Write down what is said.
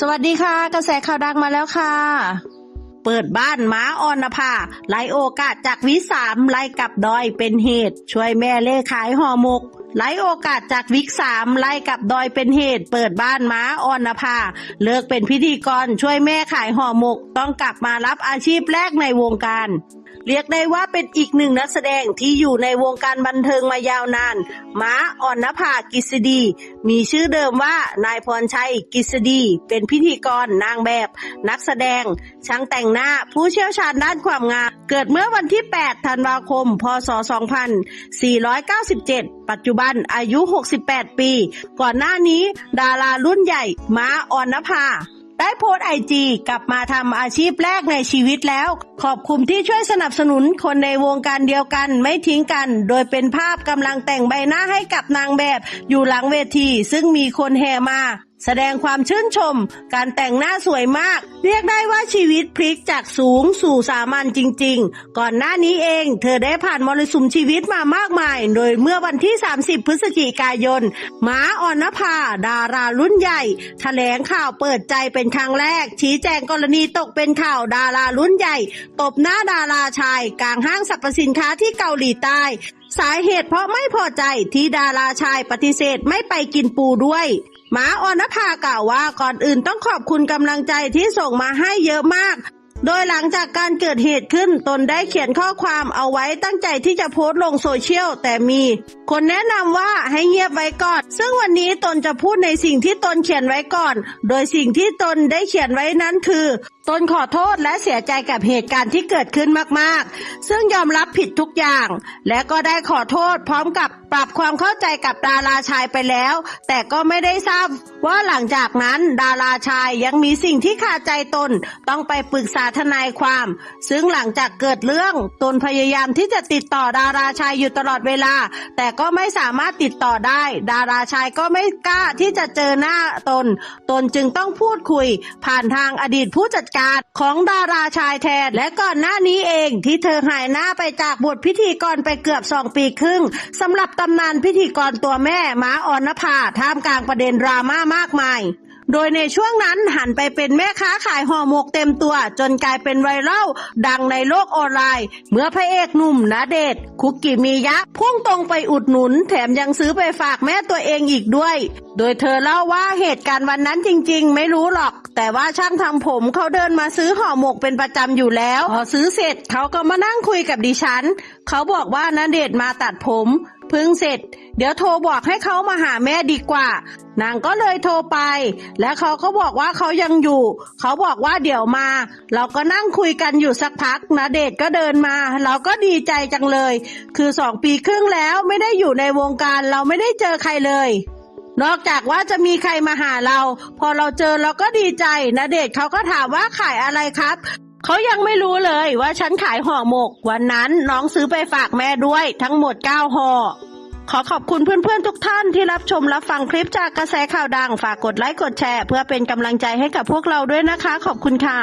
สวัสดีค่ะ กระแสข่าวดังมาแล้วค่ะ เปิดบ้านม้าออนภาไลโอกาสจากวิสามไล่กลับดอยเป็นเหตุ ช่วยแม่เล่ขายห่อหมก ไล่โอกาสจากวิกสามไล่กับดอยเป็นเหตุเปิดบ้านม้าออนภา เลิกเป็นพิธีกรช่วยแม่ขายห่อหมก ต้องกลับมารับอาชีพแรกในวงการ เรียกได้ว่าเป็นอีกหนึ่งนักแสดงที่อยู่ในวงการบันเทิงมายาวนาน ม้าอ่อนนภากิษดี มีชื่อเดิมว่านายพรชัยกิษดี เป็นพิธีกรนางแบบ นักแสดง ช่างแต่งหน้าผู้เชี่ยวชาญด้านความงาม เกิดเมื่อวันที่ 8 ธันวาคม พศ 2497 ปัจจุบันอายุ 68 ปี ก่อนหน้านี้ ดารารุ่นใหญ่ม้าอ่อนนภาได้โพสไอจีกลับมาทำอาชีพแรกในชีวิตแล้ว ขอบคุณที่ช่วยสนับสนุนคนในวงการเดียวกันไม่ทิ้งกัน โดยเป็นภาพกำลังแต่งใบหน้าให้กับนางแบบอยู่หลังเวที ซึ่งมีคนแห่มา แสดงความชื่นชม การแต่งหน้าสวยมาก เรียกได้ว่าชีวิตพลิกจากสูงสู่สามัญจริง ๆ ก่อนหน้านี้เอง เธอได้ผ่านมรสุมชีวิตมามากมาย โดยเมื่อวันที่ 30 พฤศจิกายนม้าอ่อนนภา ดารารุ่นใหญ่แถลงข่าวเปิดใจเป็นครั้งแรก ชี้แจงกรณีตกเป็นข่าวดารารุ่นใหญ่ ตบหน้าดาราชาย กลางห้างสรรพสินค้าที่เกาหลีใต้สาเหตุเพราะไม่พอใจที่ดาราชายปฏิเสธไม่ไปกินปูด้วย หมาออนภากล่าวว่าก่อนอื่นต้องขอบคุณกำลังใจที่ส่งมาให้เยอะมาก โดยหลังจากการเกิดเหตุขึ้นตนได้เขียนข้อความเอาไว้ตั้งใจที่จะโพสต์ลงโซเชียลแต่มี คนแนะนำว่าให้เงียบไว้ก่อน ซึ่งวันนี้ตนจะพูดในสิ่งที่ตนเขียนไว้ก่อน โดยสิ่งที่ตนได้เขียนไว้นั้นคือ ตนขอโทษและเสียใจกับเหตุการณ์ที่เกิดขึ้นมากๆ ซึ่งยอมรับผิดทุกอย่าง และก็ได้ขอโทษพร้อมกับปรับความเข้าใจกับดาราชายไปแล้ว แต่ก็ไม่ได้ทราบว่าหลังจากนั้นดาราชายยังมีสิ่งที่คาใจตนต้องไปปรึกษาทนายความ ซึ่งหลังจากเกิดเรื่องตนพยายามที่จะติดต่อดาราชายอยู่ตลอดเวลา แต่ก็ไม่สามารถติดต่อได้ ดาราชายก็ไม่กล้าที่จะเจอหน้าตน ตนจึงต้องพูดคุย ผ่านทางอดีตผู้จัดการของดาราชายแทน และก่อนหน้านี้เองที่เธอหายหน้าไปจากบทพิธีกรไปเกือบสองปีครึ่งสำหรับตำนานพิธีกรตัวแม่ม้าออนภาท่ามกลางประเด็นดราม่ามากมาย โดยในช่วงนั้นหันไปเป็นแม่ค้าขายห่อหมกเต็มตัว จนกลายเป็นไวรัลดังในโลกออนไลน์ เมื่อพระเอกหนุ่มนาเดชน์คุกกิมียะ พุ่งตรงไปอุดหนุน แถมยังซื้อไปฝากแม่ตัวเองอีกด้วย โดยเธอเล่าว่าเหตุการณ์วันนั้นจริง ๆ ไม่รู้หรอก แต่ว่าช่างทำผมเขาเดินมาซื้อห่อหมกเป็นประจำอยู่แล้วพอซื้อเสร็จเขาก็มานั่งคุยกับดิฉัน เขาบอกว่านาเดชมาตัดผมเพิ่งเสร็จ เดี๋ยวโทรบอกให้เขามาหาแม่ดีกว่านางก็เลยโทรไป และเขาก็บอกว่าเขายังอยู่ เขาบอกว่าเดี๋ยวมา เราก็นั่งคุยกันอยู่สักพักนะเดชก็เดินมา เราก็ดีใจจังเลย คือสองปีครึ่งแล้วไม่ได้อยู่ในวงการเราไม่ได้เจอใครเลย นอกจากว่าจะมีใครมาหาเรา พอเราเจอเราก็ดีใจนะเดชเขาก็ถามว่าขายอะไรครับเขายังไม่รู้เลยว่าฉันขายห่อหมก วันนั้นน้องซื้อไปฝากแม่ด้วยทั้งหมด 9ห่อขอขอบคุณเพื่อนๆทุกท่านที่รับชมรับฟังคลิปจากกระแสข่าวดัง ฝากกดไลค์กดแชร์ เพื่อเป็นกำลังใจให้กับพวกเราด้วยนะคะ ขอบคุณค่ะ